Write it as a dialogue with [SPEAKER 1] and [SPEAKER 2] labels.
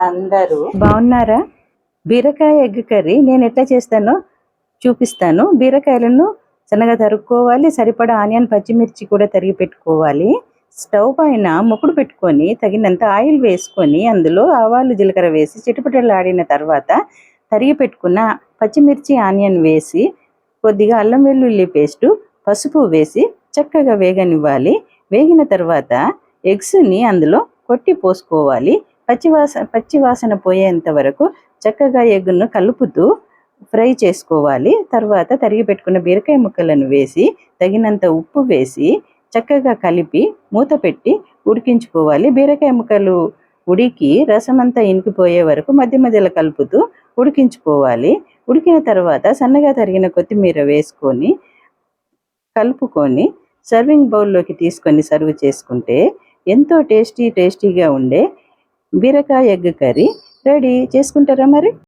[SPEAKER 1] అందరూ.
[SPEAKER 2] బాగున్నారా? బీరకాయ ఎగ్ కర్రీ నేను ఎట్లా చేస్తానో చూపిస్తాను. బీరకాయలను సన్నగా తరుక్కోవాలి సరిపడా ఆనియన్ పచ్చిమిర్చి కూడా తరిగి పెట్టుకోవాలి. స్టవ్ పైన ముకుడు పెట్టుకొని తగినంత ఆయిల్ వేసుకొని అందులో ఆవాలు జీలకర్ర వేసి చిటపటలాడిన తర్వాత తరిగి పెట్టుకున్న పచ్చిమిర్చి ఆనియన్ వేసి కొద్దిగా అల్లం వెల్లుల్లి పేస్టు పసుపు వేసి చక్కగా వేగనివ్వాలి. వేగిన తర్వాత ఎగ్స్ని అందులో కొట్టి పోసుకోవాలి. పచ్చివాస పచ్చివాసన పోయేంత వరకు చక్కగా ఎగ్గును కలుపుతూ ఫ్రై చేసుకోవాలి. తర్వాత తరిగి పెట్టుకున్న బీరకాయ ముక్కలను వేసి తగినంత ఉప్పు వేసి చక్కగా కలిపి మూత పెట్టి ఉడికించుకోవాలి. బీరకాయ ముక్కలు ఉడికి రసం అంతా ఇనికిపోయే వరకు మధ్య మధ్యలో కలుపుతూ ఉడికించుకోవాలి. ఉడికిన తర్వాత సన్నగా తరిగిన కొత్తిమీర వేసుకొని కలుపుకొని సర్వింగ్ బౌల్లోకి తీసుకొని సర్వ్ చేసుకుంటే ఎంతో టేస్టీ టేస్టీగా ఉండే బీరకాయ ఎగ్ కర్రీ రెడీ చేసుకుంటారా మరి?